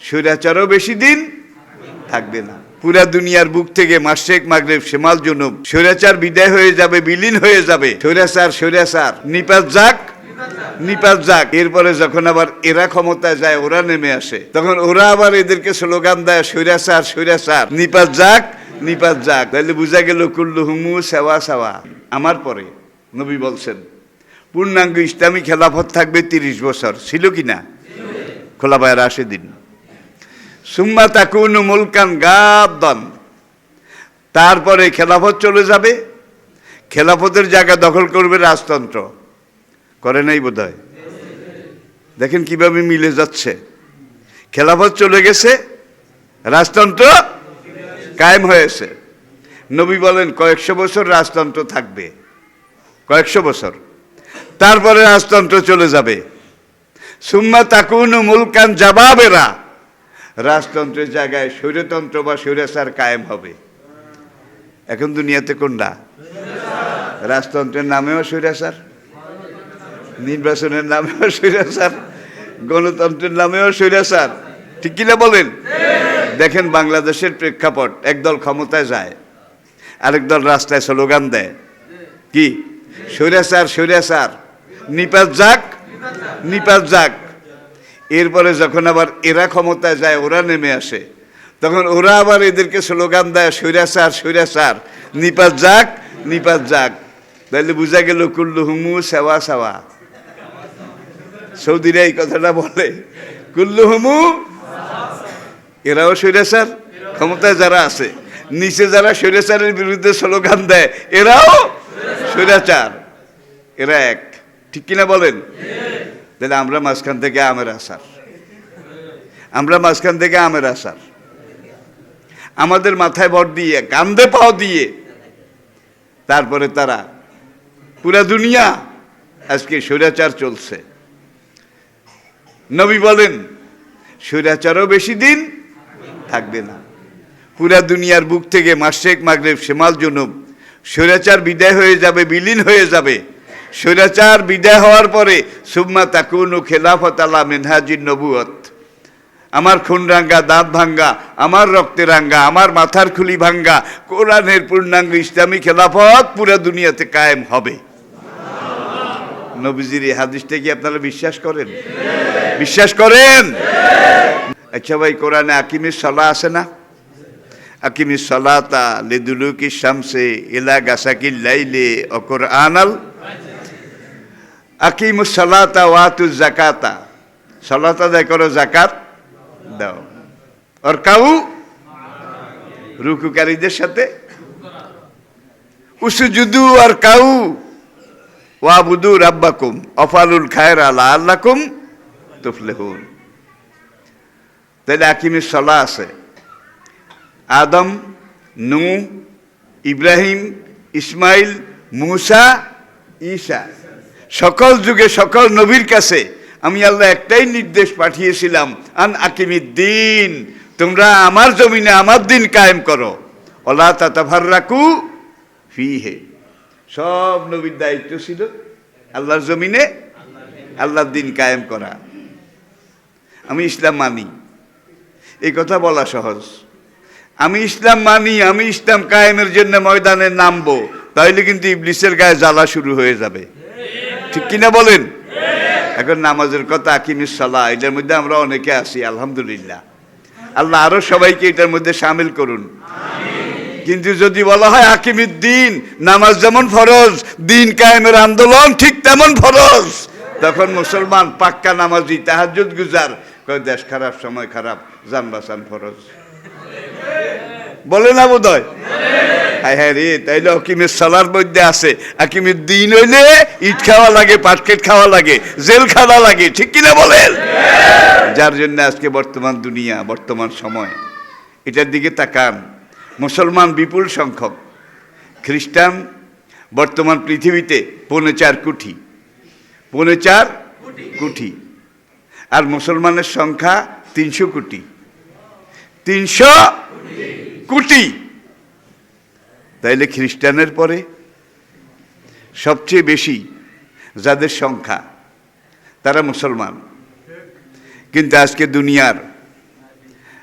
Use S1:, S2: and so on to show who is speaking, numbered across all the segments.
S1: স্বৈরাচারও বেশি দিন থাকবে না। পুরা দুনিয়ার বুক থেকে মাসেক মাগরেব সেমাল জনব, স্বৈরাচার বিদায় হয়ে যাবে, বিলীন হয়ে যাবে। স্বৈরাচার স্বৈরাচার, নিপাত যাক নিপাত যাক। এরপরে যখন আবার এরা ক্ষমতায় যায়, ওরা নেমে আসে। তখন ওরা আবার এদেরকে স্লোগান দেয়, স্বৈরাচার স্বৈরাচার, নিপাত যাক নিপাত যাক। তাহলে বোঝা গেল, কুল্লু হুমু সেওয়া সেওয়া। আমার পরে নবী বলছেন, পূর্ণাঙ্গ ইসলামী খেলাফত থাকবে তিরিশ বছর। ছিল কি না? খোলাবায় রাশেদিন। সুম্মা তাকুনু মুলকান গাদ্দান। তারপরে খেলাফত চলে যাবে। খেলাফতের জায়গা দখল করবে রাজতন্ত্র। করে নাই বোধ দেখেন কীভাবে মিলে যাচ্ছে। খেলাফত চলে গেছে, রাজতন্ত্র কায়েম হয়েছে। নবী বলেন, কয়েকশো বছর রাজতন্ত্র থাকবে। কয়েকশো বছর। তারপরে রাজতন্ত্র চলে যাবে। সুম্মা তাকুনু মুলকান জাবাবেরা। রাজতন্ত্রের জায়গায় স্বৈরতন্ত্র বা স্বৈরাচার কায়েম হবে। এখন দুনিয়াতে কোনটা? রাজতন্ত্রের নামেও স্বৈরাচার, নির্বাচনের নামেও স্বৈরাচার, গণতন্ত্রের নামেও স্বৈরাচার। ঠিক কিনা বলেন? দেখেন বাংলাদেশের প্রেক্ষাপট, একদল ক্ষমতায় যায়, আরেক দল রাস্তায় স্লোগান দেয়। কি? স্বৈরাচার স্বৈরাচার। নিপাত যাক নিপাত যাক। এরপরে যখন আবার এরা ক্ষমতায় যায়, ওরা নেমে আসে। তখন ওরা আবার এদেরকে স্লোগান দেয় স্বৈরাচার স্বৈরাচার নিপাত যাক নিপাত যাক। তাহলে বোঝা গেল, কুল্লু হুমু সেওয়া সেওয়া। সৌদিরা এই কথাটা বলে, কুল্লু হুমু, এরাও স্বৈরাচার ক্ষমতায় যারা আছে, নিচে যারা স্বৈরাচারের বিরুদ্ধে স্লোগান দেয়, এরাও স্বৈরাচার এরা এক। ঠিক কিনা বলেন? তাহলে আমরা মাঝখান থেকে আমের আসার। আমরা মাঝখান থেকে আমের আসার। আমাদের মাথায় ভর দিয়ে, কান্দে পাও দিয়ে, তারপরে তারা পুরা দুনিয়া আজকে স্বৈরাচার চলছে। নবী বলেন, স্বৈরাচারও বেশি দিন থাকবে না। পুরা দুনিয়ার বুক থেকে মাসেক মাগরেব সেমাল জনব, স্বৈরাচার বিদায় হয়ে যাবে, বিলীন হয়ে যাবে। স্বৈরাচার বিদায় হওয়ার পরে, সুম্মা তাকুনু খেলাফত আলা মেনহাজিন নবুয়ত আমার খুন রাঙ্গা দাঁত ভাঙ্গা, আমার রক্তে রাঙ্গা, আমার মাথার খুলি ভাঙ্গা, কোরআনের পূর্ণাঙ্গ ইসলামী খেলাফত পুরা দুনিয়াতে কায়েম হবে। নবীজির এই হাদিসটা কি আপনারা বিশ্বাস করেন? বিশ্বাস করেন? আচ্ছা ভাই, কোরআনে আকিমের সলা আছে না? আকিমি সলাতা লেদুলুকি শামসে ইলা গাসাকি লাইলে অকর আনাল আকিমু সলাতা ওয়াতু জাকাতা সলাতা দেয় করো জাকাত দাও। আর কাউ রুকুকারীদের সাথে। উসুজুদু আর কাউ ওয়াবুদু রাব্বাকুম, অফালুল খায়ের আলা আল্লাকুম তুফলেহুন। তাহলে আকিমের সলা আছে। আদম নু ইব্রাহিম, ইসমাইল, মুসা, ঈসা। সকল যুগে সকল নবীর কাছে আমি আল্লাহ একটাই নির্দেশ পাঠিয়েছিলাম, আন আকিমিদ্দিন, তোমরা আমার জমিনে আমার দিন কায়েম করো। অলা তাতাভার রাকু ফি হে সব নবীর দায়িত্ব ছিল আল্লাহর জমিনে আল্লাহর দিন কায়েম করা। আমি ইসলাম মানি। এই কথা বলা সহজ। আমি ইসলাম মানি, আমি ইসলাম কায়েমের জন্য ময়দানে নামবো, তাইলে কিন্তু ইবলিসের গায়ে জ্বালা শুরু হয়ে যাবে। ঠিক কিনা বলেন? এখন নামাজের কথা আকিমিস সালাহ, এটার মধ্যে আমরা অনেকে আছি, আলহামদুলিল্লাহ। আল্লাহ আরও সবাইকে এটার মধ্যে সামিল করুন। কিন্তু যদি বলা হয় হাকিমির দিন নামাজ যেমন ফরজ, দিন কায়েমের আন্দোলন ঠিক তেমন ফরজ। তখন মুসলমান পাক্কা নামাজি তাহাজুদ গুজার দেশ খারাপ, সময় খারাপ জান বাসান ফরজ। বলে না বোধ হয় হায় হায় রে, তাইলে হকিমের সালার মধ্যে আছে। হাকিমের দিন হইলে ইট খাওয়া লাগে, পাটকেট খাওয়া লাগে, জেল খাওয়া লাগে, ঠিক কিনা বলেন? যার জন্য আজকে বর্তমান দুনিয়া, বর্তমান সময়, এটার দিকে তাকান। মুসলমান বিপুল সংখ্যক, খ্রিস্টান বর্তমান পৃথিবীতে পৌনে চার কোটি, পৌনে চার কোটি, আর মুসলমানের সংখ্যা তিনশো কোটি তিনশো কোটি। তাইলে খ্রিস্টানের পরে সবচেয়ে বেশি যাদের সংখ্যা, তারা মুসলমান। কিন্তু আজকে দুনিয়ার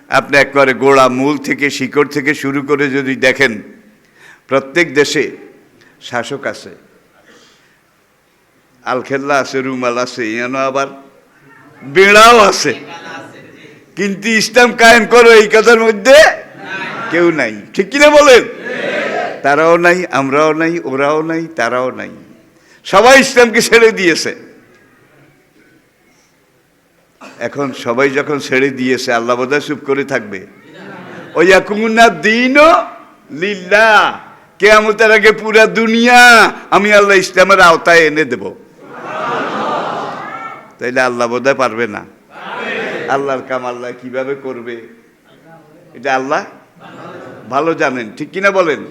S1: আপনি একবারে গোড়া মূল থেকে শিকড় থেকে শুরু করে যদি দেখেন, প্রত্যেক দেশে শাসক আছে। আলখেল্লা আছে, রুমাল আছে, ইয়ানো আবার বেড়াও আছে। কিন্তু ইসলাম কায়েম করো এই কথার মধ্যে কেউ নাই। ঠিক কিনা বলেন? তারাও নাই, আমরাও নাই, ওরাও নাই, তারাও নাই। সবাই ইসলামকে ছেড়ে দিয়েছে। এখন সবাই যখন ছেড়ে দিয়েছে, আল্লাহ বোধহয় চুপ করে থাকবে। ওই কুমুনা দিনও লিল্লা কেয়ামতের আগে পুরা দুনিয়া আমি আল্লাহ ইসলামের আওতায় এনে দেব। তাইলে আল্লাহ বোধহয় পারবে না। আল্লাহর কাম আল্লাহ কীভাবে করবে? এটা আল্লাহ ভালো জানেন, ঠিক কিনা বলেন?